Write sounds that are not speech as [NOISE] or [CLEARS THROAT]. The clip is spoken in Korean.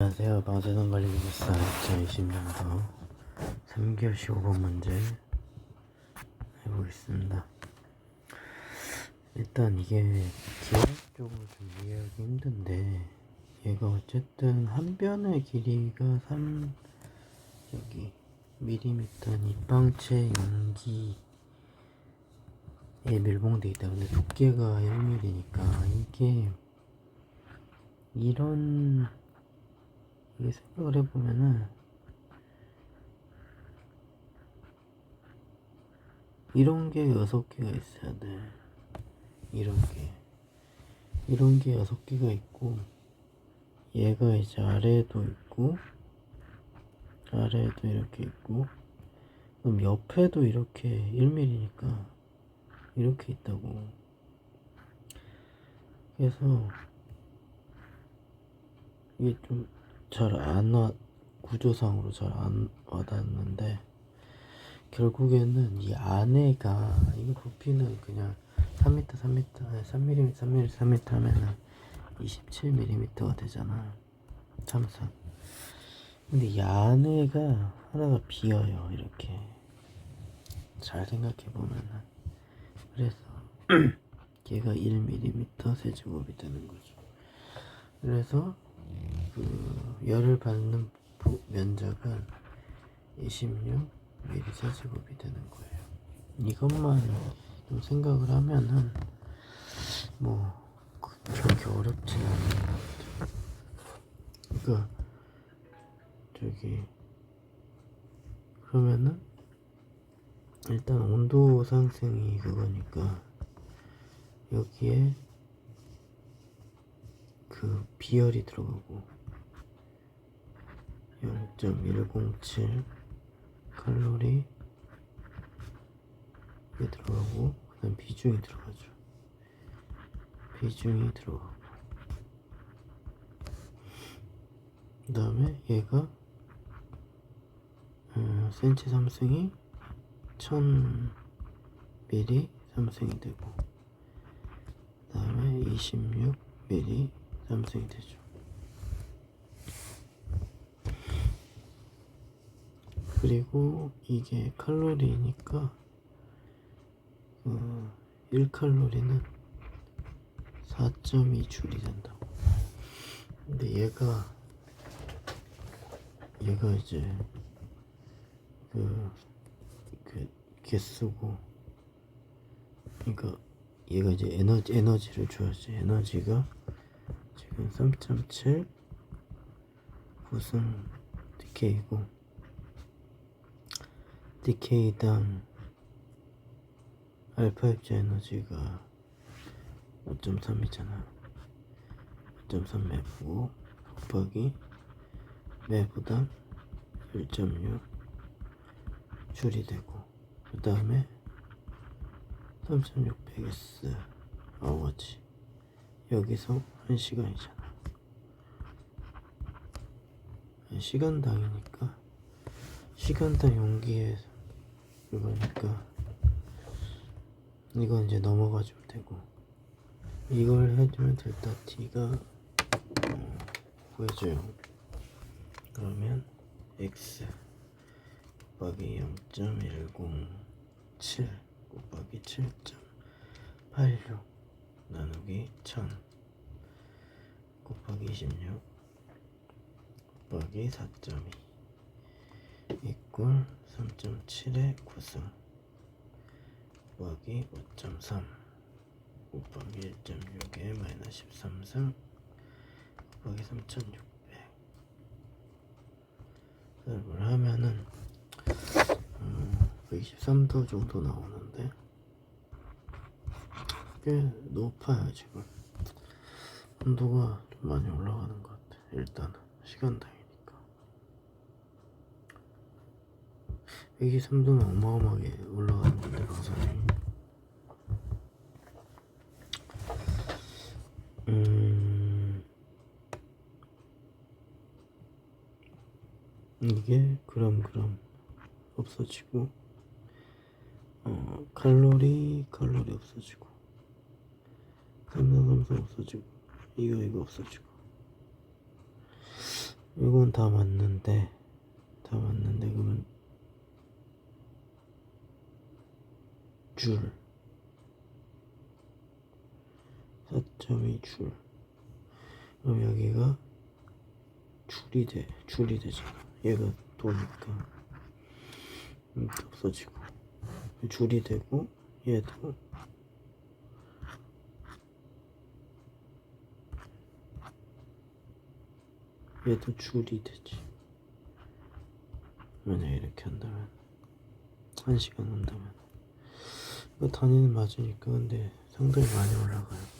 안녕하세요. 방사선 관리 기술사 2020년도 3교시 5번 문제 해보겠습니다. 일단 이게 기하학적으로 좀 이해하기 힘든데 얘가 어쨌든 한 변의 길이가 3 여기 밀리미터 입방체 용기에 밀봉돼 있다. 근데 두께가 1mm니까 이게 이런 이게 생각을 해보면은 이런 게 여섯 개가 있어야 돼. 이런 게. 이런 게 여섯 개가 있고, 얘가 이제 아래에도 있고, 아래에도 이렇게 있고, 그럼 옆에도 이렇게 1mm니까, 이렇게 있다고. 그래서, 이게 좀 잘 안 와, 구조상으로 잘 안 와닿는데, 결국에는 이 안에가, 이거 부피는 그냥 3m, 3m, 아니 3mm, 3mm, 3m 하면은 27mm가 되잖아. 참선. 근데 이 안에가 하나가 비어요, 이렇게. 잘 생각해보면은. 그래서, [CLEARS THROAT] 얘가 1mm 세제곱이 되는 거죠. 그래서, 그 열을 받는 부- 면적은 26 mm 세제곱이 되는 거예요. 이것만 좀 생각을 하면은 뭐 그- 그렇게 어렵진 않은 것 같아요. 그러니까 저기 그러면은 일단 온도 상승이 그거니까 여기에 그 비열이 들어가고 0.107 칼로리 이게 들어가고 그다음 비중이 들어가죠. 비중이 들어가고 그 다음에 얘가 어, 센치 삼승이 1000 미리 삼승이 되고 그 다음에 26 미리 삼승이 되죠. 그리고 이게 칼로리니까 어, 1칼로리는 4.2줄이 된다고. 근데 얘가 얘가 이제 그, 그 개수고 그러니까 얘가 이제 에너지 에너지를 줘야지 에너지가 3.7 구승 디케이고 디케이당 알파 입자 에너지가 5.3이잖아. 5.3 매부 곱하기 매부당 1.6 줄이 되고 그 다음에 3.600S 아워지 여기서 1시간이잖아. 시간당이니까 시간당 용기에 그거니까 이건 이제 넘어가주면 되고. 이걸 해주면 델타 t가 어, 구해줘요. 그러면 x 곱하기 0.107 곱하기 7.86 나누기 1000 곱하기 26 곱하기 4.2 이꼴 3.7의 9승 곱하기 5.3 곱하기 1.6의 마이너스 13승 곱하기 3600을 하면은 음, 123도 정도 나오는데 꽤 높아요 지금. 온도가 좀 많이 올라가는 것 같아 일단은 시간당이니까. 123도는 어마어마하게 올라가는 건데 방사선이. 음 이게 그람 그람 없어지고 어 칼로리 칼로리 없어지고 삼성삼성 없어지고 이거 이거 없어지고. 이건 다 맞는데 다 맞는데 그러면 줄. 4.2줄. 그럼 여기가 줄이 돼 줄이 되잖아. 얘가 도니까. 없어지고. 줄이 되고 얘도 얘도 줄이 되지. 만약 이렇게 한다면? 한 시간 한다면. 이거 단위는 맞으니까 근데 상당히 많이 올라가요